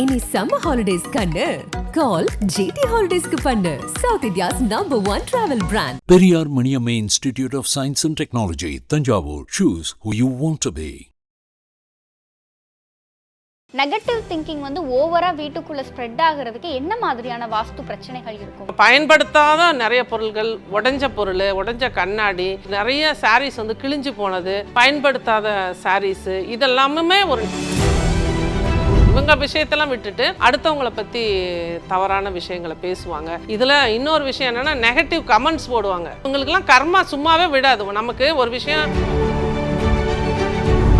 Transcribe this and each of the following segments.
இனி summer holidays கண்ணு. கால் GT ஹாலிடேஸ்க்கு பண்ணு. South India's number one travel brand Periyar Maniammai institute of science and technology Thanjavur. Choose who you want to be. Negative thinking வந்து ஓவரா வீட்டுக்குள்ள spread ஆகுறதுக்கு என்ன மாதிரியான வாஸ்து பிரச்சனைகள் இருக்கும்? பயன்படுத்தாத நிறைய பொருள்கள் உடைஞ்ச பொருள் உடைஞ்ச கண்ணாடி நிறைய சாரீஸ் வந்து கிழிஞ்சு போனது பயன்படுத்தாத சாரீஸ் இதெல்லாமுமே ஒரு இவங்க விஷயத்தெல்லாம் விட்டுட்டு அடுத்தவங்கள பத்தி தவறான விஷயங்களை பேசுவாங்க. இதுல இன்னொரு விஷயம் என்னன்னா நெகட்டிவ் கமெண்ட்ஸ் போடுவாங்க. இவங்களுக்கெல்லாம் கர்மா சும்மாவே விடாது. நமக்கு ஒரு விஷயம்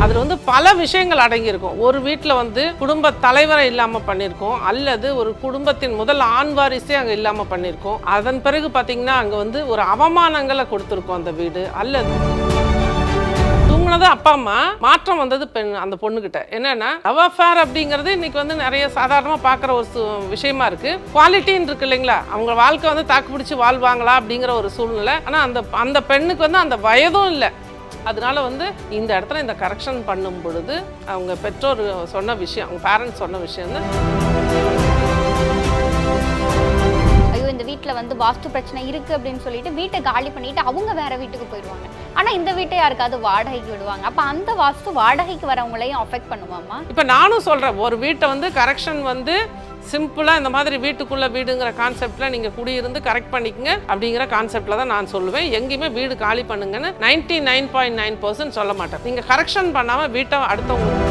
அதில் வந்து பல விஷயங்கள் அடங்கியிருக்கும். ஒரு வீட்டில் வந்து குடும்ப தலைவரை இல்லாமல் பண்ணியிருக்கோம். அல்லது ஒரு குடும்பத்தின் முதல் ஆண் வாரிசே அங்கே இல்லாமல் பண்ணியிருக்கோம். அதன் பிறகு பார்த்தீங்கன்னா அங்கே வந்து ஒரு அவமானங்களை கொடுத்துருக்கோம் அந்த வீடு. அல்லது தூங்குனது அப்பா அம்மா. மாற்றம் வந்தது பெண் அந்த பொண்ணுகிட்ட. என்னன்னா லவ் அஃபேர் அப்படிங்கிறது இன்னைக்கு வந்து நிறைய சாதாரணமாக பார்க்குற ஒரு சு- விஷயமா இருக்கு. குவாலிட்டின்னு இருக்கு இல்லைங்களா? அவங்க வாழ்க்கை வந்து தாக்கு பிடிச்சி வாழ்வாங்களா அப்படிங்கிற ஒரு சூழ்நிலை. ஆனால் அந்த அந்த பெண்ணுக்கு வந்து அந்த வயதும் இல்லை. அதனால வந்து இந்த இடத்துல இந்த கரெக்ஷன் பண்ணும் பொழுது அவங்க பெற்றோர் சொன்ன விஷயம் அவங்க பேரண்ட்ஸ் சொன்ன விஷயம் வந்து வீட்டில் வந்து வாஸ்து பிரச்சனை இருக்குது அப்படின்னு சொல்லிட்டு வீட்டை காலி பண்ணிட்டு அவங்க வேற வீட்டுக்கு போயிடுவாங்க. ஆனால் இந்த வீட்டை யாருக்காவது வாடகைக்கு விடுவாங்க. அப்போ அந்த வாஸ்து வாடகைக்கு வரவங்களையும் அஃபெக்ட் பண்ணுவாமா இப்போ நானும் சொல்கிறேன் ஒரு வீட்டை வந்து கரெக்ஷன் வந்து சிம்பிளாக இந்த மாதிரி வீட்டுக்குள்ளே வீடுங்கிற கான்செப்டில் நீங்கள் குடியிருந்து கரெக்ட் பண்ணிக்கங்க அப்படிங்கிற கான்செப்டில் தான் நான் சொல்லுவேன். எங்கேயுமே வீடு காலி பண்ணுங்கன்னு ninety nine point nine percent சொல்ல மாட்டேன். நீங்கள் கரெக்ஷன் பண்ணாமல் வீட்டை அடுத்தவங்க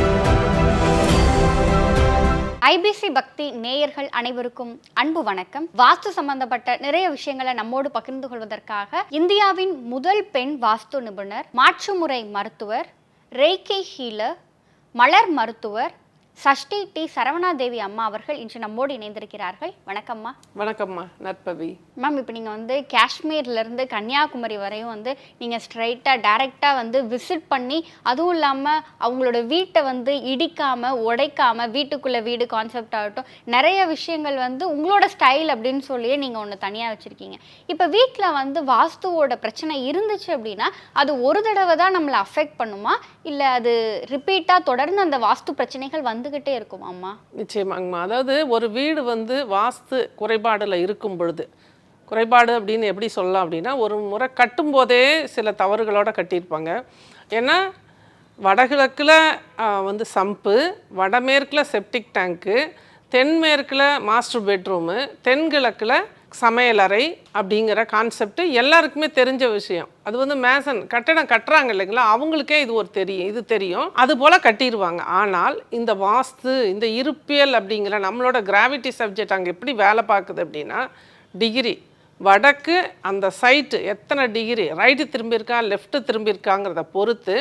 ஐபிசி பக்தி நேயர்கள் அனைவருக்கும் அன்பு வணக்கம். வாஸ்து சம்பந்தப்பட்ட நிறைய விஷயங்களை நம்மோடு பகிர்ந்து கொள்வதற்காக இந்தியாவின் முதல் பெண் வாஸ்து நிபுணர் மாற்றுமுறை மருத்துவர் ரேக்கி ஹீலர் மலர் மருத்துவர் சஷ்டி டி சரவணாதேவி அம்மா அவர்கள் இன்று நம்மோடு இணைந்திருக்கிறார்கள். வணக்கம்மா. வணக்கம்மா நற்பவி. மேம் இப்போ நீங்கள் வந்து காஷ்மீர்லேருந்து கன்னியாகுமரி வரையும் வந்து நீங்கள் ஸ்ட்ரைட்டாக டைரெக்டாக வந்து விசிட் பண்ணி அதுவும் இல்லாமல் அவங்களோட வீட்டை வந்து இடிக்காமல் உடைக்காமல் வீட்டுக்குள்ளே வீடு கான்செப்ட் ஆகட்டும் நிறைய விஷயங்கள் வந்து உங்களோட ஸ்டைல் அப்படின்னு சொல்லியே நீங்கள் ஒன்று தனியாக வச்சுருக்கீங்க. இப்போ வீட்டில் வந்து வாஸ்துவோட பிரச்சனை இருந்துச்சு அப்படின்னா அது ஒரு தடவை தான் நம்மளை அஃபெக்ட் பண்ணுமா? இல்லை அது ரிப்பீட்டாக தொடர்ந்து அந்த வாஸ்து பிரச்சனைகள் வந்துக்கிட்டே இருக்குமாம்மா? நிச்சயமாங்கம்மா அதாவது ஒரு வீடு வந்து வாஸ்து குறைபாடில் இருக்கும் பொழுது குறைபாடு அப்படின்னு எப்படி சொல்லலாம் அப்படின்னா ஒரு முறை கட்டும்போதே சில தவறுகளோட கட்டியிருப்பாங்க. ஏன்னா வடகிழக்கில் வந்து சம்பு வடமேற்கில் செப்டிக் டேங்க்கு தென்மேற்கில் மாஸ்டர் பெட்ரூமு தென்கிழக்கில் சமையலறை அப்படிங்கிற கான்செப்ட் எல்லாருக்குமே தெரிஞ்ச விஷயம். அது வந்து மேசன் கட்டடம் கட்டுறாங்க இல்லைங்களா? அவங்களுக்கே இது ஒரு தெரியும். இது தெரியும். அது போல் கட்டிடுவாங்க. ஆனால் இந்த வாஸ்து இந்த இருப்பியல் அப்படிங்கிற நம்மளோட கிராவிட்டி சப்ஜெக்ட் அங்கே எப்படி வேலை பார்க்குது அப்படின்னா டிகிரி வடக்கு அந்த சைட்டு எத்தனை டிகிரி ரைட்டு திரும்பியிருக்கா? லெஃப்ட்டு திரும்பியிருக்காங்கிறத பொறுத்து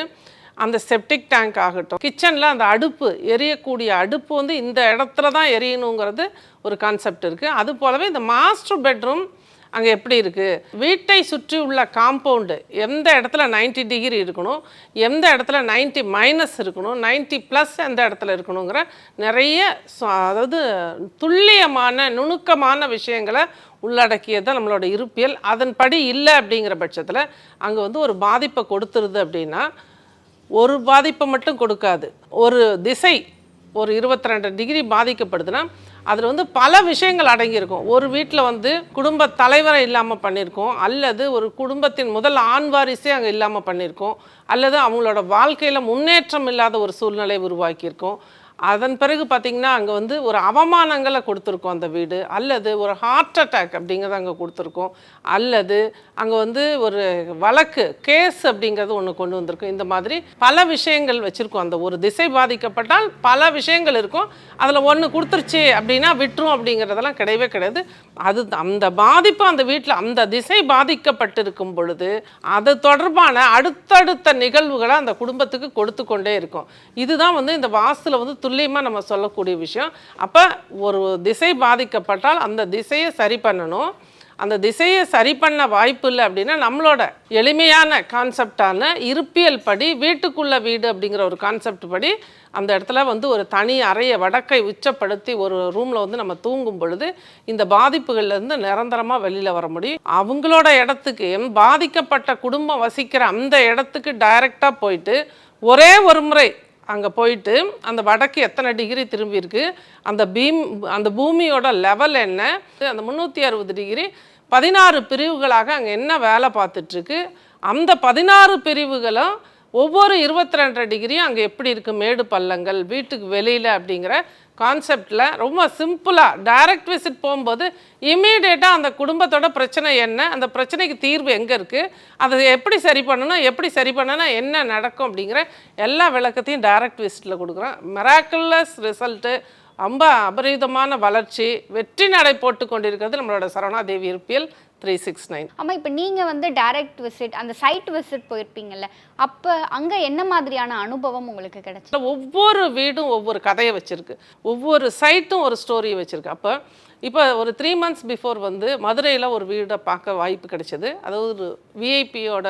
அந்த செப்டிக் டேங்க் ஆகட்டும். கிச்சனில் அந்த அடுப்பு எரியக்கூடிய அடுப்பு வந்து இந்த இடத்துல தான் எரியணுங்கிறது ஒரு கான்செப்ட் இருக்குது அது போலவே இந்த மாஸ்டர் பெட்ரூம் அங்கே எப்படி இருக்குது வீட்டை சுற்றி உள்ள காம்பவுண்டு எந்த இடத்துல 90 டிகிரி இருக்கணும்? எந்த இடத்துல 90 மைனஸ் இருக்கணும்? 90 ப்ளஸ் எந்த இடத்துல இருக்கணுங்கிற நிறைய ச- அதாவது துல்லியமான நுணுக்கமான விஷயங்களை உள்ளடக்கியது தான் நம்மளோட இருப்பியல். அதன்படி இல்லை அப்படிங்கிற பட்சத்தில் அங்கே வந்து ஒரு பாதிப்பை கொடுத்துருது அப்படின்னா ஒரு பாதிப்பை மட்டும் கொடுக்காது. ஒரு திசை ஒரு இருபத்தி ரெண்டு டிகிரி பாதிக்கப்படுதுன்னா அதில் வந்து பல விஷயங்கள் அடங்கியிருக்கும். ஒரு வீட்டில் வந்து குடும்ப தலைவரை இல்லாமல் பண்ணியிருக்கோம் அல்லது ஒரு குடும்பத்தின் முதல் ஆண் வாரிசே அங்கே இல்லாமல் பண்ணியிருக்கோம் அல்லது அவங்களோட வாழ்க்கையில் முன்னேற்றம் இல்லாத ஒரு சூழ்நிலை உருவாக்கியிருக்கோம். அதன் பிறகு பார்த்திங்கன்னா அங்கே வந்து ஒரு அவமானங்களை கொடுத்துருக்கோம் அந்த வீடு. அல்லது ஒரு ஹார்ட் அட்டாக் அப்படிங்கிறத அங்கே கொடுத்துருக்கோம். அல்லது அங்கே வந்து ஒரு வழக்கு கேஸ் அப்படிங்கிறது ஒன்று கொண்டு வந்திருக்கோம். இந்த மாதிரி பல விஷயங்கள் வச்சுருக்கோம். அந்த ஒரு திசை பாதிக்கப்பட்டால் பல விஷயங்கள் இருக்கும். அதில் ஒன்று கொடுத்துருச்சு அப்படின்னா விட்டுரும் அப்படிங்கிறதெல்லாம் கிடையவே கிடையாது. அது அந்த பாதிப்பு அந்த வீட்டில் அந்த திசை பாதிக்கப்பட்டிருக்கும் பொழுது அது தொடர்பான அடுத்தடுத்த நிகழ்வுகளை அந்த குடும்பத்துக்கு கொடுத்து கொண்டே இருக்கும். இதுதான் வந்து இந்த வாஸ்துல வந்து துல்லியமாக நம்ம சொல்லக்கூடிய விஷயம். அப்போ ஒரு திசை பாதிக்கப்பட்டால் அந்த திசையை சரி பண்ணணும். அந்த திசையை சரி பண்ண வாய்ப்பு இல்லை அப்படின்னா நம்மளோட எளிமையான கான்செப்டான இருப்பியல் படி வீட்டுக்குள்ள வீடு அப்படிங்கிற ஒரு கான்செப்ட் படி அந்த இடத்துல வந்து ஒரு தனி அறையை வடக்கை உச்சப்படுத்தி ஒரு ரூமில் வந்து நம்ம தூங்கும் பொழுது இந்த பாதிப்புகள்லேருந்து நிரந்தரமாக வெளியில் வர முடியும். அவங்களோட இடத்துக்கு பாதிக்கப்பட்ட குடும்பம் வசிக்கிற அந்த இடத்துக்கு டைரெக்டாக போயிட்டு ஒரே ஒரு முறை அங்கே போயிட்டு அந்த வடக்கு எத்தனை டிகிரி திரும்பியிருக்கு அந்த பீம் அந்த பூமியோட லெவல் என்ன? அந்த முந்நூற்றி அறுபது டிகிரி. பதினாறு பிரிவுகளாக அங்கே என்ன வேலை பார்த்துட்ருக்கு அந்த பதினாறு பிரிவுகளும் ஒவ்வொரு இருபத்தி ரெண்டரை டிகிரியும் அங்கே எப்படி இருக்குது மேடு பள்ளங்கள் வீட்டுக்கு வெளியில் அப்படிங்கிற கான்செப்டில் ரொம்ப சிம்பிளாக டைரக்ட் விசிட் போகும்போது இமீடியட்டாக அந்த குடும்பத்தோட பிரச்சனை என்ன அந்த பிரச்சனைக்கு தீர்வு எங்கே இருக்குது அதை எப்படி சரி பண்ணணும் எப்படி சரி பண்ணனா என்ன நடக்கும் அப்படிங்கிற எல்லா விளக்கத்தையும் டைரக்ட் விசிட்டில் கொடுக்குறோம். மெராக்குலஸ் ரிசல்ட்டு ரொம்ப அபரிதமான வளர்ச்சி வெற்றி நடை போட்டு கொண்டிருக்கிறது நம்மளோட சரவணாதேவி இருப்பியல். த்ரீ சிக்ஸ் நைன் ஆமா இப்போ நீங்க வந்து டைரக்ட் விசிட் அந்த சைட் விசிட் போயிருப்பீங்கல்ல அப்ப அங்க என்ன மாதிரியான அனுபவம் உங்களுக்கு கிடைச்சு? ஒவ்வொரு வீடும் ஒவ்வொரு கதையை வச்சுருக்கு. ஒவ்வொரு சைட்டும் ஒரு ஸ்டோரியை வச்சுருக்கு. அப்போ இப்போ ஒரு த்ரீ மந்த்ஸ் பிஃபோர் வந்து மதுரையில் ஒரு வீடை பார்க்க வாய்ப்பு கிடைச்சது. அதாவது ஒரு விஐபியோட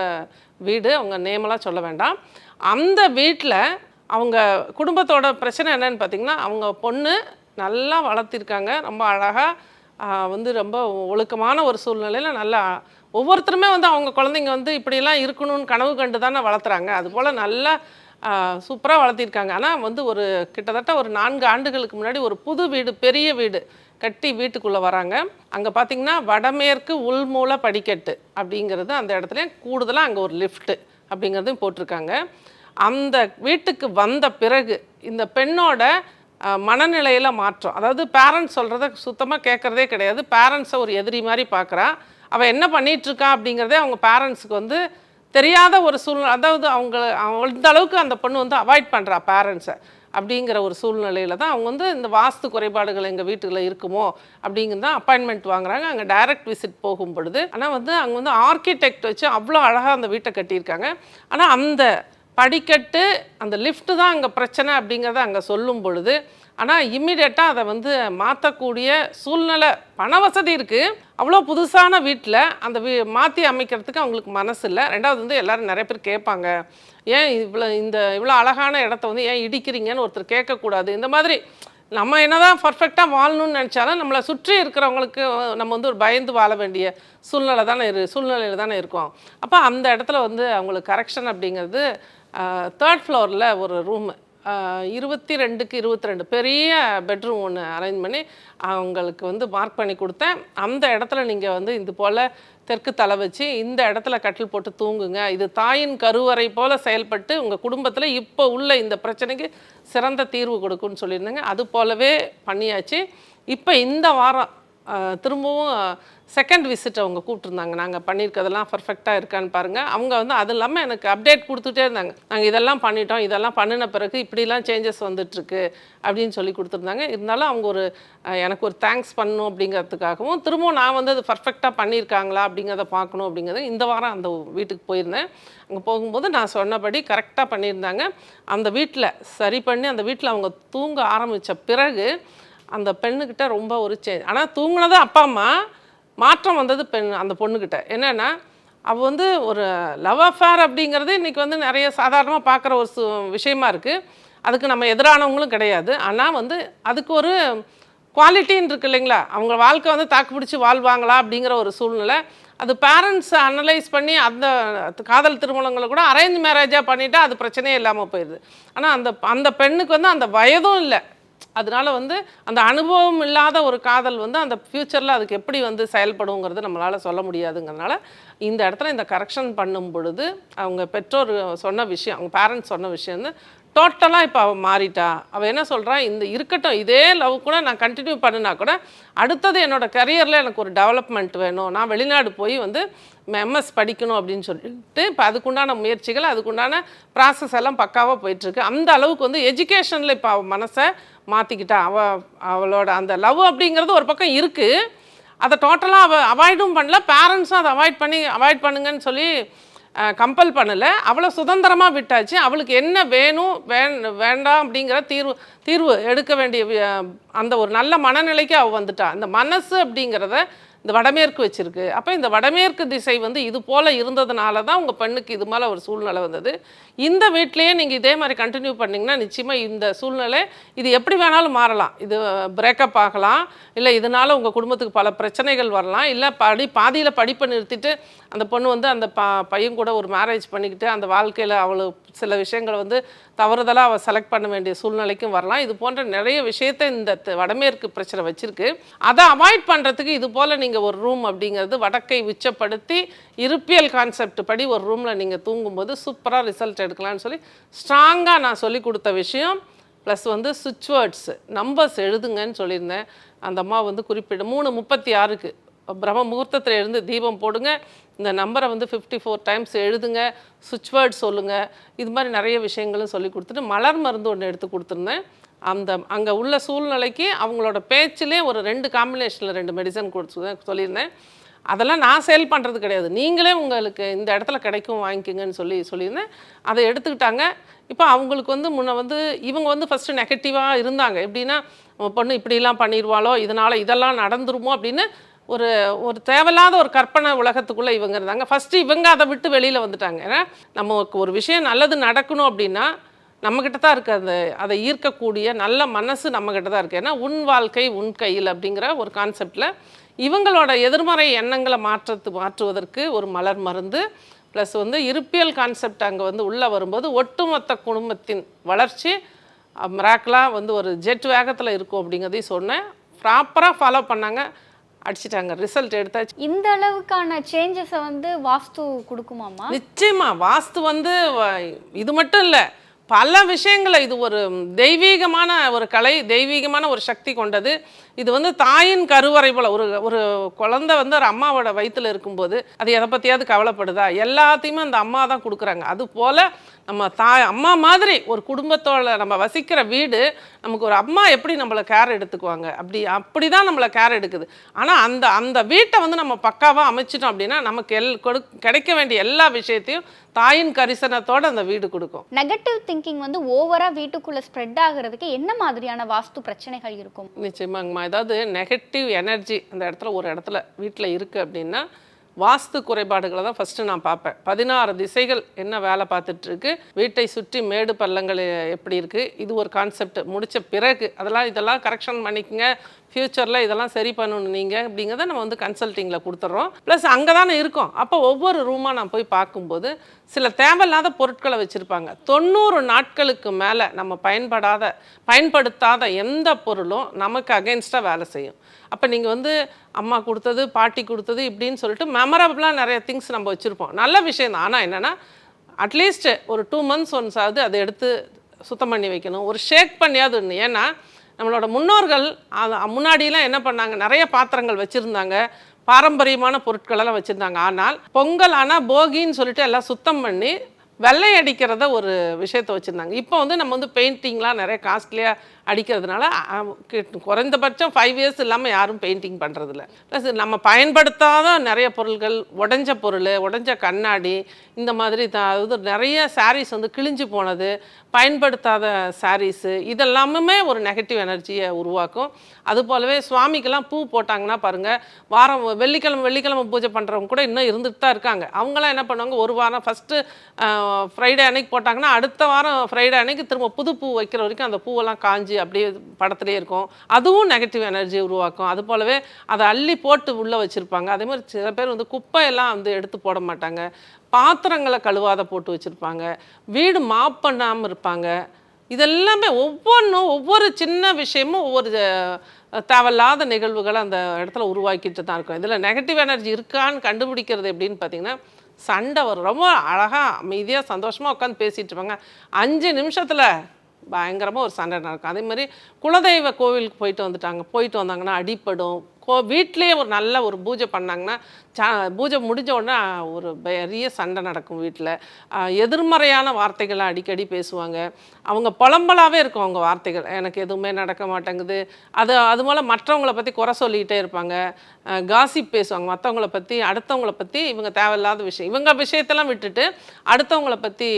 வீடு. அவங்க நேமெல்லாம் சொல்ல வேண்டாம். அந்த வீட்டில் அவங்க குடும்பத்தோட பிரச்சனை என்னன்னு பார்த்தீங்கன்னா அவங்க பொண்ணு நல்லா வளர்த்திருக்காங்க. ரொம்ப அழகாக வந்து ரொம்ப ஒழுக்கமான ஒரு சூழ்நிலையில் நல்லா ஒவ்வொருத்தருமே வந்து அவங்க குழந்தைங்க வந்து இப்படியெல்லாம் இருக்கணும்னு கனவு கண்டு தானே வளர்த்துறாங்க. அதுபோல் நல்லா சூப்பராக வளர்த்திருக்காங்க. ஆனால் வந்து ஒரு கிட்டத்தட்ட ஒரு நான்கு ஆண்டுகளுக்கு முன்னாடி ஒரு புது வீடு பெரிய வீடு கட்டி வீட்டுக்குள்ளே வராங்க. அங்கே பார்த்திங்கன்னா வடமேற்கு உள்மூல படிக்கட்டு அப்படிங்கிறது அந்த இடத்துல கூடுதலாக அங்கே ஒரு லிஃப்ட்டு அப்படிங்கிறதையும் போட்டிருக்காங்க. அந்த வீட்டுக்கு வந்த பிறகு இந்த பெண்ணோட மனநிலையில் மாற்றம். அதாவது பேரண்ட்ஸ் சொல்கிறத சுத்தமாக கேட்குறதே கிடையாது. பேரண்ட்ஸை ஒரு எதிரி மாதிரி பார்க்குறா அவள் என்ன பண்ணிகிட்ருக்கா அப்படிங்கிறதே அவங்க பேரண்ட்ஸுக்கு வந்து தெரியாத ஒரு சூழ்நிலை. அதாவது அவங்க அவ- அளவுக்கு அந்த பொண்ணு வந்து அவாய்ட் பண்ணுறா பேரண்ட்ஸை அப்படிங்கிற ஒரு சூழ்நிலையில தான் அவங்க வந்து இந்த வாஸ்து குறைபாடுகள் எங்கள் வீட்டில் இருக்குமோ அப்படிங்கிறது தான் அப்பாயின்மெண்ட் வாங்குறாங்க. அங்கே டைரக்ட் விசிட் போகும் பொழுது. ஆனால் வந்து அங்கே வந்து ஆர்கிடெக்ட் வச்சு அவ்வளோ அழகாக அந்த வீட்டை கட்டியிருக்காங்க. ஆனால் அந்த படிக்கட்டு அந்த லிஃப்ட்டு தான் அங்கே பிரச்சனை அப்படிங்கிறத அங்கே சொல்லும் பொழுது ஆனால் இம்மிடியட்டாக அதை வந்து மாற்றக்கூடிய சூழ்நிலை பண வசதி இருக்குது அவ்வளோ புதுசான வீட்டில் அந்த வீ மாற்றி அமைக்கிறதுக்கு அவங்களுக்கு மனசு இல்லை. ரெண்டாவது வந்து எல்லாரும் நிறைய பேர் கேட்பாங்க ஏன் இவ்வளோ இந்த இவ்வளோ அழகான இடத்த வந்து ஏன் இடிக்கிறீங்கன்னு ஒருத்தர் கேட்கக்கூடாது? இந்த மாதிரி நம்ம என்ன தான் பர்ஃபெக்டாக வாழணும்னு நினச்சாலும் நம்மளை சுற்றி இருக்கிறவங்களுக்கு நம்ம வந்து ஒரு பயந்து வாழ வேண்டிய சூழ்நிலை தானே இரு சூழ்நிலையில் தானே இருக்கோம். அப்போ அந்த இடத்துல வந்து அவங்களுக்கு கரெக்ஷன் அப்படிங்கிறது தேர்ட் ஃப்ளோரில் ஒரு ரூமு இருபத்தி ரெண்டுக்கு இருபத்தி ரெண்டு பெரிய பெட்ரூம் ஒன்று அரேஞ்ச் பண்ணி அவங்களுக்கு வந்து மார்க் பண்ணி கொடுத்தேன். அந்த இடத்துல நீங்கள் வந்து இது போல் தெற்கு தலை வச்சு இந்த இடத்துல கட்டில் போட்டு தூங்குங்க. இது தாயின் கருவறை போல் செயல்பட்டு உங்கள் குடும்பத்தில் இப்போ உள்ள இந்த பிரச்சனைக்கு சிறந்த தீர்வு கொடுக்குன்னு சொல்லியிருந்தேங்க. அது போலவே பண்ணியாச்சு. இப்போ இந்த வாரம் திரும்பவும் செகண்ட் விசிட் அவங்க கூப்பிட்ருந்தாங்க நாங்கள் பண்ணியிருக்கிறதெல்லாம் பர்ஃபெக்டாக இருக்கான்னு பாருங்கள் அவங்க வந்து அது இல்லாமல் எனக்கு அப்டேட் கொடுத்துட்டே இருந்தாங்க. நாங்கள் இதெல்லாம் பண்ணிட்டோம் இதெல்லாம் பண்ணின பிறகு இப்படிலாம் சேஞ்சஸ் வந்துட்டுருக்கு அப்படின்னு சொல்லி கொடுத்துருந்தாங்க. இருந்தாலும் அவங்க ஒரு எனக்கு ஒரு தேங்க்ஸ் பண்ணணும் அப்படிங்கிறதுக்காகவும் திரும்பவும் நான் வந்து அது பர்ஃபெக்டாக பண்ணியிருக்காங்களா அப்படிங்கிறத பார்க்கணும் அப்படிங்கிறத இந்த வாரம் அந்த வீட்டுக்கு போயிருந்தேன். அங்கே போகும்போது நான் சொன்னபடி கரெக்டாக பண்ணியிருந்தாங்க. அந்த வீட்டில் சரி பண்ணி அந்த வீட்டில் அவங்க தூங்க ஆரம்பித்த பிறகு அந்த பெண்ணுக்கிட்ட ரொம்ப ஒரு சேஞ்ச் ஆனால் தூங்கினது அப்பா அம்மா மாற்றம் வந்தது பெண் அந்த பொண்ணுக்கிட்ட என்னென்னா அவள் வந்து ஒரு லவ் அஃபேர் அப்படிங்கிறது இன்றைக்கி வந்து நிறைய சாதாரணமாக பார்க்குற ஒரு சு விஷயமா இருக்குது அதுக்கு நம்ம எதிரானவங்களும் கிடையாது. ஆனால் வந்து அதுக்கு ஒரு குவாலிட்டின்னு இருக்கு இல்லைங்களா? அவங்க வாழ்க்கை வந்து தாக்கு பிடிச்சி வாழ்வாங்களா அப்படிங்கிற ஒரு சூழ்நிலை. அது பேரண்ட்ஸ் அனலைஸ் பண்ணி அந்த காதல் திருமணங்களை கூட அரேஞ்ச் மேரேஜாக பண்ணிட்டா அது பிரச்சனையே இல்லாமல் போயிடுது. ஆனால் அந்த அந்த பெண்ணுக்கு வந்து அந்த வயதும் இல்லை. அதனால வந்து அந்த அனுபவம் இல்லாத ஒரு காதல் வந்து அந்த ஃப்யூச்சரில் அதுக்கு எப்படி வந்து செயல்படுங்கிறது நம்மளால் சொல்ல முடியாதுங்கிறதுனால இந்த இடத்துல இந்த கரெக்ஷன் பண்ணும் பொழுது அவங்க பெற்றோர் சொன்ன விஷயம் அவங்க பேரண்ட்ஸ் சொன்ன விஷயம் வந்து டோட்டலாக இப்போ அவள் மாறிட்டா. அவள் என்ன சொல்கிறா இந்த இருக்கட்டும் இதே லவ் கூட நான் கண்டினியூ பண்ணினா கூட அடுத்தது என்னோட கரியரில் எனக்கு ஒரு டெவலப்மெண்ட் வேணும். நான் வெளிநாடு போய் வந்து எம்எஸ் படிக்கணும் அப்படின்னு சொல்லிட்டு இப்போ அதுக்குண்டான முயற்சிகள் அதுக்குண்டான ப்ராசஸ் எல்லாம் பக்காவாக போயிட்டுருக்கு. அந்த அளவுக்கு வந்து எஜுகேஷனில் இப்போ அவள் மனசை மாற்றிக்கிட்டா அவள் அவளோட அந்த லவ் அப்படிங்கிறது ஒரு பக்கம் இருக்குது அதை டோட்டலாக அவள் அவாய்டும் பண்ணல. பேரண்ட்ஸும் அதை அவாய்ட் பண்ணி அவாய்ட் பண்ணுங்கன்னு சொல்லி கம்பல் பண்ணலை. அவளை சுதந்திரமாக விட்டாச்சு. அவளுக்கு என்ன வேணும் வேண்டாம் அப்படிங்கிற தீர்வு தீர்வு எடுக்க வேண்டிய அந்த ஒரு நல்ல மனநிலைக்கு அவள் வந்துட்டா. அந்த மனசு அப்படிங்கிறத இந்த வடமேற்கு வச்சுருக்கு. அப்போ இந்த வடமேற்கு திசை வந்து இது போல் இருந்ததுனால தான் உங்கள் பெண்ணுக்கு இது மேலே ஒரு சூழ்நிலை வந்தது. இந்த வீட்லேயே நீங்கள் இதே மாதிரி கண்டினியூ பண்ணிங்கன்னா நிச்சயமாக இந்த சூழ்நிலை இது எப்படி வேணாலும் மாறலாம். இது பிரேக்கப் ஆகலாம். இல்லை இதனால் உங்கள் குடும்பத்துக்கு பல பிரச்சனைகள் வரலாம். இல்லை படி பாதியில் படிப்பை நிறுத்திட்டு அந்த பொண்ணு வந்து அந்த ப பையன் கூட ஒரு மேரேஜ் பண்ணிக்கிட்டு அந்த வாழ்க்கையில் அவளுக்கு சில விஷயங்களை வந்து தவறுதலாக அவள் செலக்ட் பண்ண வேண்டிய சூழ்நிலைக்கும் வரலாம். இது போன்ற நிறைய விஷயத்தை இந்த வடமேற்கு பிரச்சனை வச்சுருக்கு. அதை அவாய்ட் பண்ணுறதுக்கு இது போல் நீங்கள் ஒரு ரூம் அப்படிங்கிறது வடக்கை உச்சப்படுத்தி இருப்பியல் கான்செப்ட் படி ஒரு ரூமில் நீங்கள் தூங்கும்போது சூப்பராக ரிசல்ட் எடுக்கலாம்னு சொல்லி ஸ்ட்ராங்காக நான் சொல்லி கொடுத்த விஷயம் ப்ளஸ் வந்து சுவிட்ச் வேர்ட்ஸு நம்பர்ஸ் எழுதுங்கன்னு சொல்லியிருந்தேன். அந்த அம்மா வந்து குறிப்பிட்டு மூணு முப்பத்தி ஆறுக்கு பிரம்ம முகூர்த்தத்தில் இருந்து தீபம் போடுங்க. இந்த நம்பரை வந்து ஃபிஃப்டி ஃபோர் டைம்ஸ் எழுதுங்க சுவிட்ச் வேர்ட் சொல்லுங்கள் இது மாதிரி நிறைய விஷயங்களும் சொல்லி கொடுத்துட்டு மலர் மருந்து ஒன்று எடுத்து கொடுத்துருந்தேன். அந்த அங்கே உள்ள சூழ்நிலைக்கு அவங்களோட பேச்சிலே ஒரு ரெண்டு காம்பினேஷனில் ரெண்டு மெடிசன் கொடுத்து சொல்லியிருந்தேன். அதெல்லாம் நான் சேல் பண்ணுறது கிடையாது. நீங்களே உங்களுக்கு இந்த இடத்துல கிடைக்கும் வாங்கிக்கோங்கன்னு சொல்லி சொல்லியிருந்தேன். அதை எடுத்துக்கிட்டாங்க. இப்போ அவங்களுக்கு வந்து முன்ன வந்து இவங்க வந்து ஃபஸ்ட்டு நெகட்டிவாக இருந்தாங்க. எப்படின்னா பொண்ணு இப்படிலாம் பண்ணிடுவாளோ இதனால் இதெல்லாம் நடந்துருமோ? அப்படின்னு ஒரு ஒரு தேவையில்லாத ஒரு கற்பனை உலகத்துக்குள்ளே இவங்க இருந்தாங்க. ஃபஸ்ட்டு இவங்க அதை விட்டு வெளியில் வந்துட்டாங்க. ஏன்னா நமக்கு ஒரு விஷயம் நல்லது நடக்கணும் அப்படின்னா நம்மக்கிட்ட தான் இருக்குது அந்த அதை ஈர்க்கக்கூடிய நல்ல மனசு நம்மக்கிட்ட தான் இருக்குது ஏன்னா உன் வாழ்க்கை உன் கையில் அப்படிங்கிற ஒரு கான்செப்டில் இவங்களோட எதிர்மறை எண்ணங்களை மாற்றத்து மாற்றுவதற்கு ஒரு மலர் மருந்து. ப்ளஸ் வந்து இருப்பியல் கான்செப்ட் அங்கே வந்து உள்ளே வரும்போது ஒட்டுமொத்த குடும்பத்தின் வளர்ச்சி மிராக்கலாக வந்து ஒரு ஜெட் வேகத்தில் இருக்கும் அப்படிங்கிறதையும் சொன்னேன். ப்ராப்பராக ஃபாலோ பண்ணாங்க. அடிச்சிட்டாங்க. ரிசல்ட் எடுத்தாச்சு. இந்த அளவுக்கான சேஞ்சஸை வந்து வாஸ்து கொடுக்குமாமா நிச்சயமா. வாஸ்து வந்து இது மட்டும் இல்லை. பல விஷயங்களை இது ஒரு தெய்வீகமான ஒரு கலை தெய்வீகமான ஒரு சக்தி கொண்டது. இது வந்து தாயின் கருவறை போல ஒரு ஒரு குழந்தை வந்து ஒரு அம்மாவோட வயிற்றுல இருக்கும்போது அது எதை பற்றியாவது கவலைப்படுதா? எல்லாத்தையுமே அந்த அம்மா தான் கொடுக்குறாங்க. அது போல் நம்ம தாய் அம்மா மாதிரி ஒரு குடும்பத்தோட நம்ம வசிக்கிற வீடு நமக்கு ஒரு அம்மா எப்படி நம்மளை கேர் எடுத்துக்குவாங்க? அப்படி அப்படி தான் நம்மளை கேர் எடுக்குது. ஆனால் அந்த அந்த வீட்டை வந்து நம்ம பக்காவாக அமைச்சிட்டோம் அப்படின்னா நமக்கு எல் கொடு கிடைக்க வேண்டிய எல்லா விஷயத்தையும் தாயின் கரிசனத்தோட அந்த வீடு கொடுக்கும். நெகட்டிவ் திங்கிங் வந்து ஓவரா வீட்டுக்குள்ள ஸ்ப்ரெட் ஆகுறதுக்கு என்ன மாதிரியான வாஸ்து பிரச்சனைகள் இருக்கும்? நிச்சயமாங்கம்மா. ஏதாவது நெகட்டிவ் எனர்ஜி அந்த இடத்துல ஒரு இடத்துல வீட்டில் இருக்குது அப்படின்னா வாஸ்து குறைபாடுகளை தான் ஃபஸ்ட்டு நான் பார்ப்பேன். பதினாறு திசைகள் என்ன வேலை பார்த்துட்ருக்கு? வீட்டை சுற்றி மேடு பள்ளங்கள் எப்படி இருக்குது இது ஒரு கான்செப்ட் முடித்த பிறகு அதெல்லாம் இதெல்லாம் கரெக்ஷன் பண்ணிக்கங்க. ஃப்யூச்சரில் இதெல்லாம் சரி பண்ணணும் நீங்கள் அப்படிங்கிறத நம்ம வந்து கன்சல்ட்டிங்கில் கொடுத்துட்றோம். ப்ளஸ் அங்கே தானே இருக்கோம். அப்போ ஒவ்வொரு ரூமாக நான் போய் பார்க்கும்போது சில தேவையில்லாத பொருட்களை வச்சுருப்பாங்க. தொண்ணூறு நாட்களுக்கு மேலே நம்ம பயன்படாத பயன்படுத்தாத எந்த பொருளும் நமக்கு அகென்ஸ்டாக வேலை செய்யும். அப்போ நீங்கள் வந்து அம்மா கொடுத்தது பாட்டி கொடுத்தது இப்படின்னு சொல்லிட்டு மெமரபிளாக நிறைய திங்ஸ் நம்ம வச்சுருப்போம். நல்ல விஷயம் தான். ஆனால் என்னென்னா அட்லீஸ்ட் ஒரு டூ மந்த்ஸ் ஒன்ஸ் ஆகுது அதை எடுத்து சுத்தம் பண்ணி வைக்கணும். ஒரு ஷேக் பண்ணியாவது ஒன்று ஏன்னா நம்மளோட முன்னோர்கள் அது முன்னாடிலாம் என்ன பண்ணாங்க? நிறைய பாத்திரங்கள் வச்சுருந்தாங்க. பாரம்பரியமான பொருட்களெல்லாம் வச்சுருந்தாங்க. ஆனால் பொங்கல் ஆனால் போகின்னு சொல்லிட்டு எல்லாம் சுத்தம் பண்ணி வெள்ளை அடிக்கிறத ஒரு விஷயத்தை வச்சுருந்தாங்க. இப்போ வந்து நம்ம வந்து பெயிண்டிங்லாம் நிறைய காஸ்ட்லியாக அடிக்கிறதுனால குறைந்தபட்சம் ஃபைவ் இயர்ஸ் இல்லாமல் யாரும் பெயிண்டிங் பண்ணுறதில்ல ப்ளஸ் நம்ம பயன்படுத்தாத நிறைய பொருள்கள் உடஞ்ச பொருள் உடஞ்ச கண்ணாடி இந்த மாதிரி அதாவது நிறைய சாரீஸ் வந்து கிழிஞ்சு போனது பயன்படுத்தாத சாரீஸு இதெல்லாமுமே ஒரு நெகட்டிவ் எனர்ஜியை உருவாக்கும். அது போலவே சுவாமிக்கெல்லாம் பூ போட்டாங்கன்னா பாருங்கள் வாரம் வெள்ளிக்கிழமை வெள்ளிக்கிழமை பூஜை பண்ணுறவங்க கூட இன்னும் இருந்துட்டு தான் இருக்காங்க. அவங்களாம் என்ன பண்ணுவாங்க ஒரு வாரம் ஃபஸ்ட்டு ஃப்ரைடே அன்னைக்கு போட்டாங்கன்னா அடுத்த வாரம் ஃப்ரைடே அன்னைக்கு திரும்ப புது பூ வைக்கிற வரைக்கும் அந்த பூவெல்லாம் காஞ்சி அப்படியே படத்துலேயே இருக்கும். அதுவும் நெகட்டிவ் எனர்ஜி உருவாக்கும். அது போலவே அதை அள்ளி போட்டு உள்ளே வச்சுருப்பாங்க. அதே மாதிரி சில பேர் வந்து குப்பையெல்லாம் வந்து எடுத்து போட மாட்டாங்க. பாத்திரங்களை கழுவாத போட்டு வச்சுருப்பாங்க. வீடு மாப் பண்ணாமல் இருப்பாங்க. இதெல்லாமே ஒவ்வொன்றும் ஒவ்வொரு சின்ன விஷயமும் ஒவ்வொரு தேவையில்லாத நிகழ்வுகளை அந்த இடத்துல உருவாக்கிட்டு தான் இருக்கும். இதில் நெகட்டிவ் எனர்ஜி இருக்கான்னு கண்டுபிடிக்கிறது எப்படின்னு பார்த்தீங்கன்னா சண்டை வரும். ரொம்ப அழகாக அமைதியாக சந்தோஷமாக உட்காந்து பேசிகிட்டு இருப்பாங்க. அஞ்சு நிமிஷத்தில் பயங்கரமாக ஒரு சண்டை நடக்கும் அதே மாதிரி குலதெய்வ கோவிலுக்கு போயிட்டு வந்துட்டாங்க. போயிட்டு வந்தாங்கன்னா அடிப்படும். கோ வீட்லேயே ஒரு நல்ல ஒரு பூஜை பண்ணாங்கன்னா சா பூஜை முடிஞ்ச உடனே ஒரு பெரிய சண்டை நடக்கும் வீட்டில் எதிர்மறையான வார்த்தைகளை அடிக்கடி பேசுவாங்க. அவங்க புலம்பலாகவே இருக்கும் அவங்க வார்த்தைகள். எனக்கு எதுவுமே நடக்க மாட்டேங்குது. அது அது மூலம் மற்றவங்கள பற்றி குறை சொல்லிக்கிட்டே இருப்பாங்க. காசிப் பேசுவாங்க. மற்றவங்கள பற்றி அடுத்தவங்கள பற்றி இவங்க தேவையில்லாத விஷயம். இவங்க விஷயத்தெல்லாம் விட்டுட்டு அடுத்தவங்கள பற்றி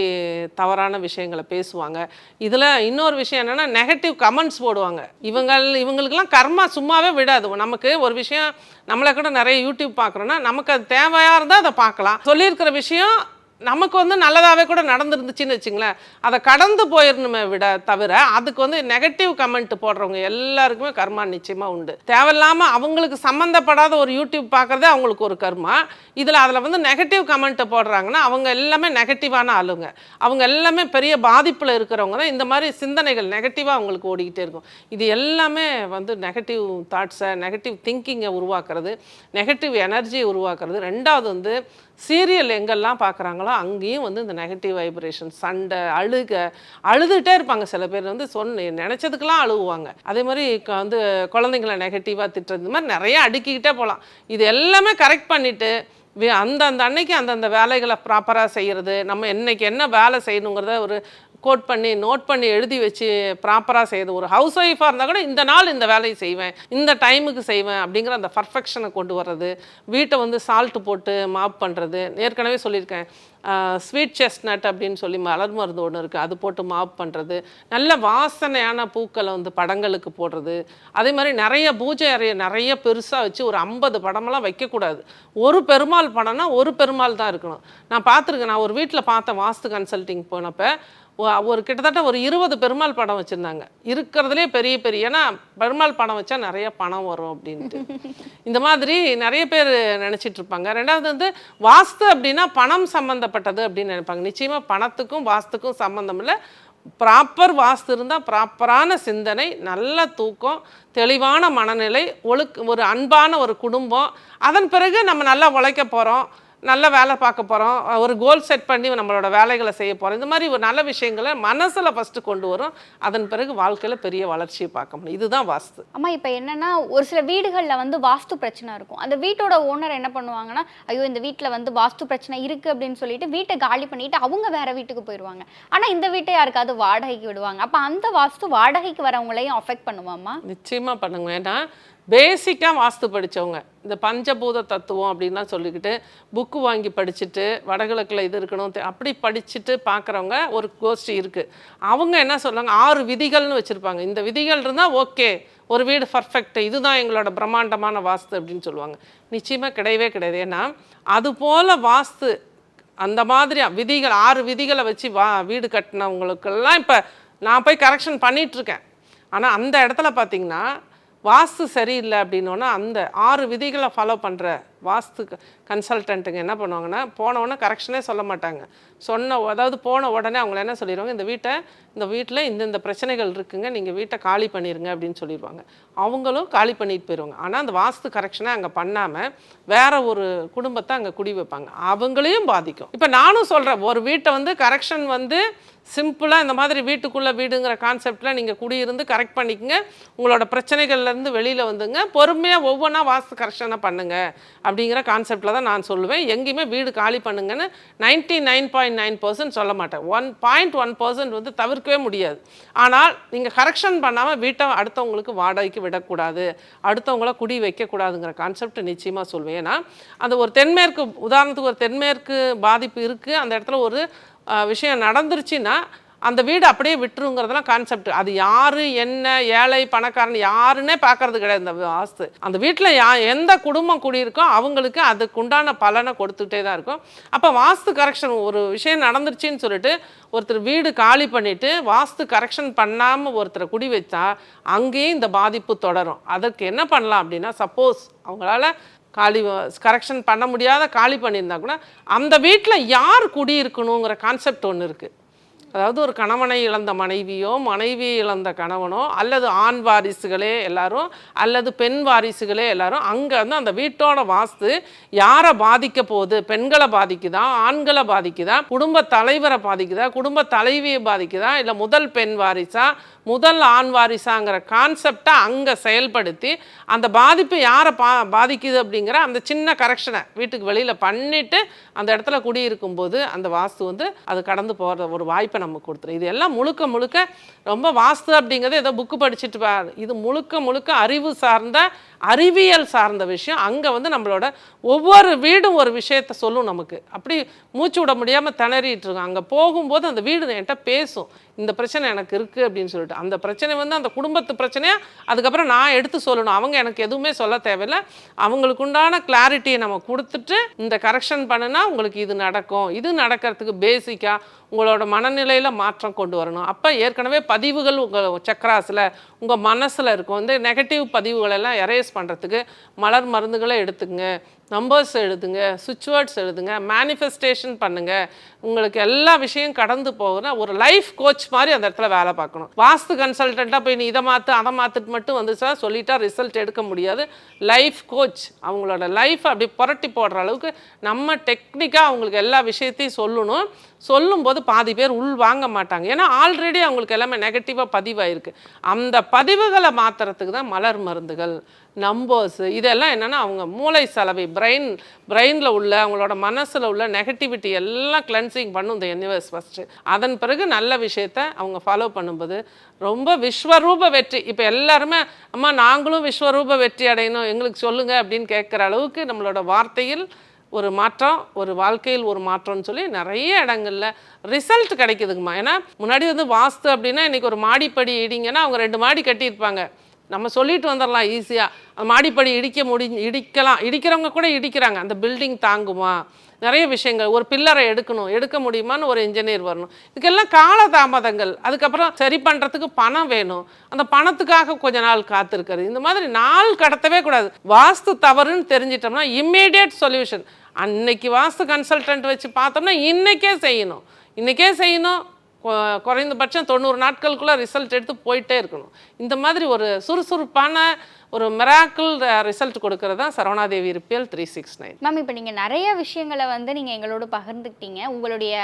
தவறான விஷயங்களை பேசுவாங்க. இதில் இன்னொரு விஷயம் என்னென்னா நெகட்டிவ் கமெண்ட்ஸ் போடுவாங்க. இவங்க இவங்களுக்கெல்லாம் கர்மா சும்மாவே விடாது. நமக்கு ஒரு விஷயம் நம்மளை கூட நிறைய யூடியூப் பார்க்குறோன்னா நமக்கு அது தேவையாக இருந்தால் அதை பார்க்கலாம். சொல்லியிருக்கிற விஷயம் நமக்கு வந்து நல்லதாகவே கூட நடந்துருந்துச்சுன்னு வச்சுங்களேன். அதை கடந்து போயிடணுமே விட தவிர அதுக்கு வந்து நெகட்டிவ் கமெண்ட் போடுறவங்க எல்லாருக்குமே கர்மா நிச்சயமாக உண்டு. தேவையில்லாமல் அவங்களுக்கு சம்மந்தப்படாத ஒரு யூடியூப் பார்க்குறதே அவங்களுக்கு ஒரு கர்மா. இதில் அதில் வந்து நெகட்டிவ் கமெண்ட்டை போடுறாங்கன்னா அவங்க எல்லாமே நெகட்டிவான ஆளுங்க. அவங்க எல்லாமே பெரிய பாதிப்பில் இருக்கிறவங்க தான். இந்த மாதிரி சிந்தனைகள் நெகட்டிவாக அவங்களுக்கு ஓடிக்கிட்டே இருக்கும். இது எல்லாமே வந்து நெகட்டிவ் தாட்ஸை நெகட்டிவ் திங்கிங்கை உருவாக்குறது நெகட்டிவ் எனர்ஜியை உருவாக்குறது. ரெண்டாவது வந்து சீரியல் எங்கெல்லாம் பார்க்குறாங்களோ அங்கேயும் வந்து இந்த நெகட்டிவ் வைப்ரேஷன் சண்டை அழுக அழுதுகிட்டே இருப்பாங்க. சில பேர் வந்து சொன்ன நினச்சதுக்கெல்லாம் அழுகுவாங்க. அதே மாதிரி க- வந்து குழந்தைங்கள நெகட்டிவாக திட்டுறது இந்த மாதிரி நிறையா அடுக்கிக்கிட்டே போகலாம். இது எல்லாமே கரெக்ட் பண்ணிவிட்டு அந்தந்த அன்னைக்கு அந்தந்த வேலைகளை ப்ராப்பராக செய்கிறது நம்ம என்னைக்கு என்ன வேலை செய்யணுங்கிறத ஒரு கோட் பண்ணி நோட் பண்ணி எழுதி வச்சு ப்ராப்பராக செய்யுது ஒரு ஹவுஸ் ஒய்ஃபாக இருந்தால் கூட இந்த நாள் இந்த வேலையை செய்வேன் இந்த டைமுக்கு செய்வேன் அப்படிங்கிற அந்த பர்ஃபெக்ஷனை கொண்டு வர்றது வீட்டை வந்து சால்ட்டு போட்டு மாப் பண்ணுறது ஏற்கனவே சொல்லியிருக்கேன். ஸ்வீட் செஸ்ட்நட் அப்படின்னு சொல்லி மலர் மருந்து ஒன்று இருக்குது அது போட்டு மாப் பண்ணுறது நல்ல வாசனையான பூக்களை வந்து படங்களுக்கு போடுறது. அதே மாதிரி நிறைய பூஜை அறைய நிறைய பெருசாக வச்சு ஒரு ஐம்பது படமெல்லாம் வைக்கக்கூடாது. ஒரு பெருமாள் படம்னா ஒரு பெருமாள் தான் இருக்கணும். நான் பார்த்துருக்கேன் நான் ஒரு வீட்டில் பார்த்தேன் வாஸ்து கன்சல்ட்டிங் போனப்போ ஒரு கிட்டத்தட்ட ஒரு இருபது பெருமாள் படம் வச்சுருந்தாங்க. இருக்கிறதுலே பெரிய பெரிய ஏன்னா பெருமாள் படம் வச்சா நிறைய பணம் வரும் அப்படின்ட்டு. இந்த மாதிரி நிறைய பேர் நினச்சிட்டு இருப்பாங்க. ரெண்டாவது வந்து வாஸ்து அப்படின்னா பணம் சம்மந்தப்பட்டது அப்படின்னு நினைப்பாங்க. நிச்சயமாக பணத்துக்கும் வாஸ்துக்கும் சம்மந்தம் இல்லை. ப்ராப்பர் வாஸ்து இருந்தால் ப்ராப்பரான சிந்தனை நல்ல தூக்கம் தெளிவான மனநிலை ஒழுக் ஒரு அன்பான ஒரு குடும்பம். அதன் பிறகு நம்ம நல்லா உழைக்க போகிறோம் நல்ல வேலை பார்க்க போகிறோம் ஒரு கோல் செட் பண்ணி நம்மளோட வேலைகளை செய்ய போகிறோம் இந்த மாதிரி ஒரு நல்ல விஷயங்களை மனசில் ஃபஸ்ட்டு கொண்டு வரும். அதன் பிறகு வாழ்க்கையில் பெரிய வளர்ச்சியை பார்க்க முடியும். இதுதான் வாஸ்து. அம்மா இப்போ என்னன்னா ஒரு சில வீடுகளில் வந்து வாஸ்து பிரச்சனை இருக்கும். அந்த வீட்டோட ஓனர் என்ன பண்ணுவாங்கன்னா ஐயோ இந்த வீட்டில் வந்து வாஸ்து பிரச்சனை இருக்கு அப்படின்னு சொல்லிட்டு வீட்டை காலி பண்ணிட்டு அவங்க வேற வீட்டுக்கு போயிடுவாங்க ஆனால் இந்த வீட்டை யாருக்காவது வாடகைக்கு விடுவாங்க. அப்போ அந்த வாஸ்து வாடகைக்கு வரவங்களையும் அஃபெக்ட் பண்ணுவாமா நிச்சயமாக பண்ணுங்க. ஏன்னா பேசிக்காக வாஸ்து படித்தவங்க இந்த பஞ்சபூத தத்துவம் அப்படின்லாம் சொல்லிக்கிட்டு புக்கு வாங்கி படிச்சுட்டு வடகிழக்கில் இது இருக்கணும் அப்படி படிச்சுட்டு பார்க்குறவங்க ஒரு கோஷ்டி இருக்குது அவங்க என்ன சொல்கிறாங்க ஆறு விதிகள்னு வச்சுருப்பாங்க. இந்த விதிகள் இருந்தால் ஓகே ஒரு வீடு பர்ஃபெக்ட் இதுதான் எங்களோட பிரம்மாண்டமான வாஸ்து அப்படின்னு சொல்லுவாங்க. நிச்சயமாக கிடையவே கிடையாது. ஏன்னா அது போல் வாஸ்து அந்த மாதிரி விதிகள் ஆறு விதிகளை வச்சு வா வீடு கட்டினவங்களுக்கெல்லாம் இப்போ நான் போய் கரெக்ஷன் பண்ணிகிட்ருக்கேன் ஆனால் அந்த இடத்துல பார்த்தீங்கன்னா வாஸ்து சரியில்லை அப்படின்னோன்னா அந்த ஆறு விதிகளை ஃபாலோ பண்ணுற வாஸ்து கன்சல்டன்ட்டுங்க என்ன பண்ணுவாங்கன்னா போனவொன்னே கரெக்ஷனே சொல்ல மாட்டாங்க. சொன்ன அதாவது போன உடனே அவங்கள என்ன சொல்லிடுவாங்க இந்த வீட்டை இந்த வீட்டில் இந்தந்த பிரச்சனைகள் இருக்குங்க நீங்கள் வீட்டை காலி பண்ணிடுங்க அப்படின்னு சொல்லிடுவாங்க அவங்களும் காலி பண்ணிட்டு போயிடுவாங்க ஆனால் அந்த வாஸ்து கரெக்ஷனை அங்கே பண்ணாமல் வேற ஒரு குடும்பத்தை அங்கே குடி வைப்பாங்க. அவங்களையும் பாதிக்கும். இப்போ நானும் சொல்கிறேன் ஒரு வீட்டை வந்து கரெக்ஷன் வந்து சிம்பிளாக இந்த மாதிரி வீட்டுக்குள்ளே வீடுங்கிற கான்செப்டில் நீங்கள் குடியிருந்து கரெக்ட் பண்ணிக்கங்க. உங்களோட பிரச்சனைகள்லேருந்து வெளியில் வந்துங்க. பொறுமையாக ஒவ்வொன்றா வாஸ்து கரெக்ஷனை பண்ணுங்கள் அப்படிங்கிற கான்செப்டில் தான் நான் சொல்லுவேன். எங்கேயுமே வீடு காலி பண்ணுங்கன்னு ninety nine point nine percent சொல்ல மாட்டேன். ஒன் பாயிண்ட் ஒன் பர்சன்ட் வந்து தவிர்க்கவே முடியாது. ஆனால் நீங்கள் கரெக்ஷன் பண்ணாமல் வீட்டை அடுத்தவங்களுக்கு வாடகைக்கு விடக்கூடாது அடுத்தவங்கள குடி வைக்கக்கூடாதுங்கிற கான்செப்ட் நிச்சயமாக சொல்வேன். ஏன்னா அந்த ஒரு தென்மேற்கு உதாரணத்துக்கு ஒரு தென்மேற்கு பாதிப்பு இருக்குது அந்த இடத்துல ஒரு விஷயம் நடந்துருச்சுன்னா அந்த வீடு அப்படியே விட்டுருங்கிறதுலாம் கான்செப்ட் அது யார் என்ன ஏழை பணக்காரன் யாருன்னே பார்க்கறது கிடையாது இந்த வாஸ்து அந்த வீட்டில் யா எந்த குடும்பம் குடியிருக்கோ அவங்களுக்கு அதுக்குண்டான பலனை கொடுத்துட்டே தான் இருக்கும். அப்போ வாஸ்து கரெக்ஷன் ஒரு விஷயம் நடந்துருச்சுன்னு சொல்லிட்டு ஒருத்தர் வீடு காலி பண்ணிவிட்டு வாஸ்து கரெக்ஷன் பண்ணாமல் ஒருத்தரை குடி வச்சா அங்கேயும் இந்த பாதிப்பு தொடரும். அதற்கு என்ன பண்ணலாம் அப்படின்னா சப்போஸ் அவங்களால காலி கரெக்ஷன் பண்ண முடியாத காலி பண்ணியிருந்தா கூட அந்த வீட்டில் யார் குடியிருக்கணுங்கிற கான்செப்ட் ஒன்று இருக்குது அதாவது ஒரு கணவனை இழந்த மனைவியோ மனைவி இழந்த கணவனோ அல்லது ஆண் வாரிசுகளே எல்லாரும் அல்லது பெண் வாரிசுகளே எல்லாரும் அங்கே வந்து அந்த வீட்டோட வாஸ்து யாரை பாதிக்க போகுது? பெண்களை பாதிக்குதா? ஆண்களை பாதிக்குதா? குடும்ப தலைவரை பாதிக்குதா? குடும்ப தலைவியை பாதிக்குதா? இல்லை முதல் பெண் வாரிசா? முதல் ஆண் வாரிசாங்கிற கான்செப்டை அங்கே செயல்படுத்தி அந்த பாதிப்பு யாரை பா பாதிக்குது அப்படிங்கிற அந்த சின்ன கரெக்ஷனை வீட்டுக்கு வெளியில் பண்ணிவிட்டு அந்த இடத்துல குடியிருக்கும் போது அந்த வாஸ்து வந்து அது கடந்து போகிற ஒரு வாய்ப்பை நமக்கு கொடுத்துரும். இது எல்லாம் முழுக்க முழுக்க ரொம்ப வாஸ்து அப்படிங்கிறது ஏதோ புக்கு படிச்சுட்டு இது முழுக்க முழுக்க அறிவு சார்ந்த அறிவியல் சார்ந்த விஷயம். அங்கே வந்து நம்மளோட ஒவ்வொரு வீடும் ஒரு விஷயத்த சொல்லும் நமக்கு. அப்படி மூச்சு விட முடியாமல் திணறிட்டு இருக்கோம் அங்கே போகும்போது அந்த வீடு என்கிட்ட பேசும். இந்த பிரச்சனை எனக்கு இருக்குது அப்படின்னு சொல்லிட்டு. அந்த பிரச்சனை வந்து அந்த குடும்பத்து பிரச்சனையாக அதுக்கப்புறம் நான் எடுத்து சொல்லணும். அவங்க எனக்கு எதுவுமே சொல்ல தேவையில்லை. அவங்களுக்கு உண்டான கிளாரிட்டியை நம்ம கொடுத்துட்டு இந்த கரெக்ஷன் பண்ணுனா உங்களுக்கு இது நடக்கும். இது நடக்கிறதுக்கு பேசிக்காக உங்களோட மனநிலையில் மாற்றம் கொண்டு வரணும். அப்போ ஏற்கனவே பதிவுகள் உங்கள் சக்கராஸில் உங்கள் மனசில் இருக்கும். வந்து நெகட்டிவ் பதிவுகள் எல்லாம் எரேஸ் பண்ணுறதுக்கு மலர் மருந்துகளை எடுத்துங்க நம்பர்ஸ் எழுதுங்க. சுவிட்ச் வேர்ட்ஸ் எழுதுங்க. மேனிஃபெஸ்டேஷன் பண்ணுங்கள் உங்களுக்கு எல்லா விஷயம் கடந்து போகுதுன்னா ஒரு லைஃப் கோச் மாதிரி அந்த இடத்துல வேலை பார்க்கணும். வாஸ்து கன்சல்டண்ட்டாக போய் நீ இதை மாற்று அதை மாற்றுட்டு மட்டும் வந்துச்சா சொல்லிட்டா ரிசல்ட் எடுக்க முடியாது. லைஃப் கோச் அவங்களோட லைஃப் அப்படி புரட்டி போடுற அளவுக்கு நம்ம டெக்னிக்காக அவங்களுக்கு எல்லா விஷயத்தையும் சொல்லணும். சொல்லும்போது பாதி பேர் உள் வாங்க மாட்டாங்க. ஏன்னா ஆல்ரெடி அவங்களுக்கு எல்லாமே நெகட்டிவாக பதிவாயிருக்கு. அந்த பதிவுகளை மாற்றுறதுக்கு தான் மலர் மருந்துகள் நம்பர்ஸ் இதெல்லாம் என்னென்னா அவங்க மூளை சலவை பிரெயின் பிரெயினில் உள்ள அவங்களோட மனசில் உள்ள நெகட்டிவிட்டி எல்லாம் கிளென்சிங் பண்ணும் இந்த யூனிவர்ஸ் ஃபஸ்ட்டு அதன் பிறகு நல்ல விஷயத்த அவங்க ஃபாலோ பண்ணும்போது ரொம்ப விஸ்வரூப வெற்றி. இப்போ எல்லாருமே அம்மா நாங்களும் விஸ்வரூப வெற்றி அடையணும். எங்களுக்கு சொல்லுங்கள் அப்படின்னு கேட்குற அளவுக்கு நம்மளோட வார்த்தையில் ஒரு மாற்றம் ஒரு வாழ்க்கையில் ஒரு மாற்றம்னு சொல்லி நிறைய இடங்கள்ல ரிசல்ட் கிடைக்குதுங்கம்மா. ஏன்னா முன்னாடி வந்து வாஸ்து அப்படின்னா இன்றைக்கி ஒரு மாடிப்படி இடிங்கன்னா அவங்க ரெண்டு மாடி கட்டியிருப்பாங்க. நம்ம சொல்லிட்டு வந்துடலாம் ஈஸியாக மாடிப்படி இடிக்க முடி இடிக்கலாம். இடிக்கிறவங்க கூட இடிக்கிறாங்க. அந்த பில்டிங் தாங்குமா? நிறைய விஷயங்கள். ஒரு பில்லரை எடுக்கணும். எடுக்க முடியுமான்னு ஒரு இன்ஜினியர் வரணும். இதுக்கெல்லாம் கால தாமதங்கள் அதுக்கப்புறம் சரி பண்ணுறதுக்கு பணம் வேணும். அந்த பணத்துக்காக கொஞ்ச நாள் காத்திருக்கிறது. இந்த மாதிரி நாள் கடத்தவே கூடாது. வாஸ்து தவறுன்னு தெரிஞ்சிட்டோம்னா இம்மீடியட் சொல்யூஷன் அன்னைக்கு வாஸ்து கன்சல்டன்ட் வச்சு பார்த்தோம்னா இன்னைக்கே செய்யணும். இன்னைக்கே செய்யணும். கொ- குறைந்தபட்சம் தொண்ணூறு நாட்களுக்குள்ளே ரிசல்ட் எடுத்து போயிட்டே இருக்கணும். இந்த மாதிரி ஒரு சுறுசுறுப்பான ஒரு மெராக்கிள் ரிசல்ட் கொடுக்கறது தான் சரவணாதேவி இருப்பியல் த்ரீ சிக்ஸ் நைன் மேம் இப்போ நீங்கள் நிறைய விஷயங்களை வந்து நீங்கள் எங்களோட பகிர்ந்துக்கிட்டீங்க. உங்களுடைய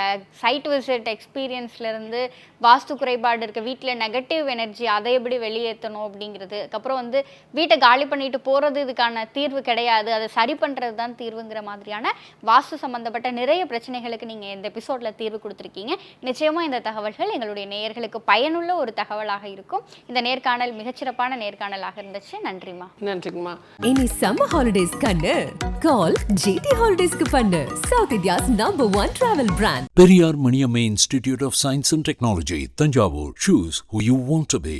சைட் விசிட் எக்ஸ்பீரியன்ஸ்லேருந்து வாஸ்து குறைபாடு இருக்க வீட்டில் நெகட்டிவ் எனர்ஜி அதை எப்படி வெளியேற்றணும் அப்படிங்கிறது அதுக்கப்புறம் வந்து வீட்டை காலி பண்ணிட்டு போகிறது இதுக்கான தீர்வு கிடையாது அதை சரி பண்ணுறது தான் தீர்வுங்கிற மாதிரியான வாஸ்து சம்மந்தப்பட்ட நிறைய பிரச்சனைகளுக்கு நீங்கள் இந்த எபிசோடில் தீர்வு கொடுத்துருக்கீங்க. நிச்சயமாக இந்த தகவல்கள் எங்களுடைய நேயர்களுக்கு பயனுள்ள ஒரு தகவலாக இருக்கும். இந்த நேர்காணல் மிகச்சிறப்பான நேர்காணலாக இருந்துச்சு. நன்றிம்மா நன்றிங்கம்மா இனி சம்மர் ஹாலிடேஸ் கண்ணு கால் ஜிடி ஹாலிடேஸ்க்கு பண்ணு south India's number one travel brand Periyar Maniamma Institute of Science and Technology, Tanjavur. Choose who you want to be.